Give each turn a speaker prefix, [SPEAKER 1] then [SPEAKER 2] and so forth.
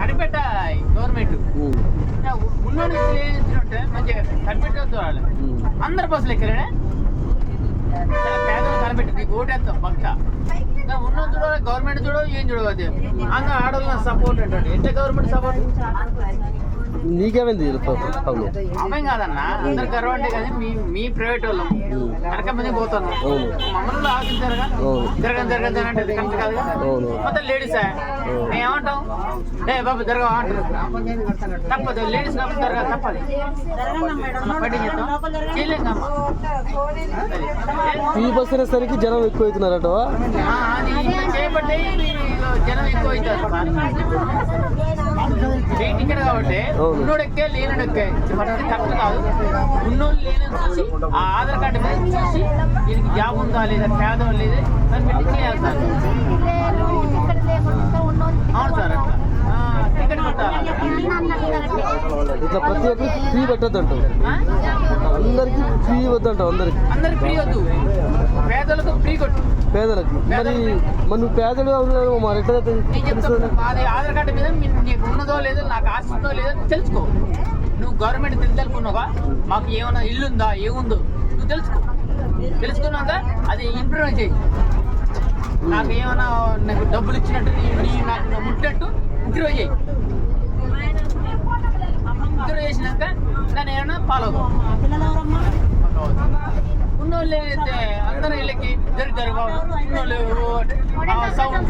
[SPEAKER 1] కనిపెట్టాలి గవర్నమెంట్. ఇచ్చినట్టే మంచిగా కనిపెట్టవద్దు వాళ్ళు. అందరు బస్సులు ఎక్కడే పేదలు కనిపెట్టి నీకు ఓటేస్తాం పక్క. ఉన్నది చూడ గవర్నమెంట్ చూడ ఏం చూడవు అది. అంగా ఆడవాళ్ళ సపోర్ట్ అంటే ఎంత గవర్నమెంట్ సపోర్ట్
[SPEAKER 2] నీకేమైంది అవును
[SPEAKER 1] అమ్మాయి కాదన్న అందరు గర్వం అంటే కానీ మీ మీ ప్రైవేట్ వాళ్ళు. వెనక మంది పోతాను. మమ్మల్ని ఆశించారుగా అంటే అది కరెక్ట్
[SPEAKER 2] అవును.
[SPEAKER 1] మొత్తం లేడీసే మేము ఏమంటాం? ఏ బాబు జరగ అంటారు తప్పదు లేడీస్ కాబట్టి జరగ తప్పదు.
[SPEAKER 2] బస్ అనేసరికి జనం ఎక్కువ అవుతున్నారట
[SPEAKER 1] అది చేయబట్టే జనం ఎక్కువ అవుతారు కాబట్టి
[SPEAKER 2] అవును.
[SPEAKER 1] ఉన్నోడు ఎక్కే లేనుడు ఎక్కే ఫస్ట్ తప్పు కాదు. ఉన్నోళ్ళు లేనని చూసి ఆ ఆధార్ కార్డు మీద చూసి దీనికి జాబ్ ఉందా లేదా పేద లేదా దాన్ని పెట్టి అవును సార్ అట్లా. ఆ, టికెట్ కొట్టాలి?
[SPEAKER 2] ఇట్లా ప్రతి ఒక్కరికి ఫ్రీ పెట్టద్దంట
[SPEAKER 1] ఆ?
[SPEAKER 2] అందరికి ఫ్రీ వద్దంట అందరికి.
[SPEAKER 1] అందరికి ఫ్రీ వద్దు. పేదలకు
[SPEAKER 2] పేదలకి. మరి మరి నువ్వు పేదలు అవుతున్నావు మరి ఎట్లా
[SPEAKER 1] నేను చెప్తాను మాది ఆధార్ కార్డు మీద నీకు ఉన్నదో లేదో నాకు ఆస్తుందో లేదో తెలుసుకో. నువ్వు గవర్నమెంట్ తెలుసుకున్నావా మాకు ఏమైనా ఇల్లు ఉందా? ఏముందో? నువ్వు తెలుసుకో. తెలుసుకున్నాక అది ఇంప్రూవ్ చేయి. నాకు ఏమైనా నాకు డబ్బులు ఇచ్చినట్టు నీ నాకు ముట్టినట్టు ఇంప్రూవ్ చేయి. ఇంప్రూవ్ చేసినాక దాన్ని ఏమైనా ఫాలో ఉన్నోళ్ళు అయితే అందరూ వీళ్ళకి జరుగుతారు ఉన్నోళ్ళు సౌండ్.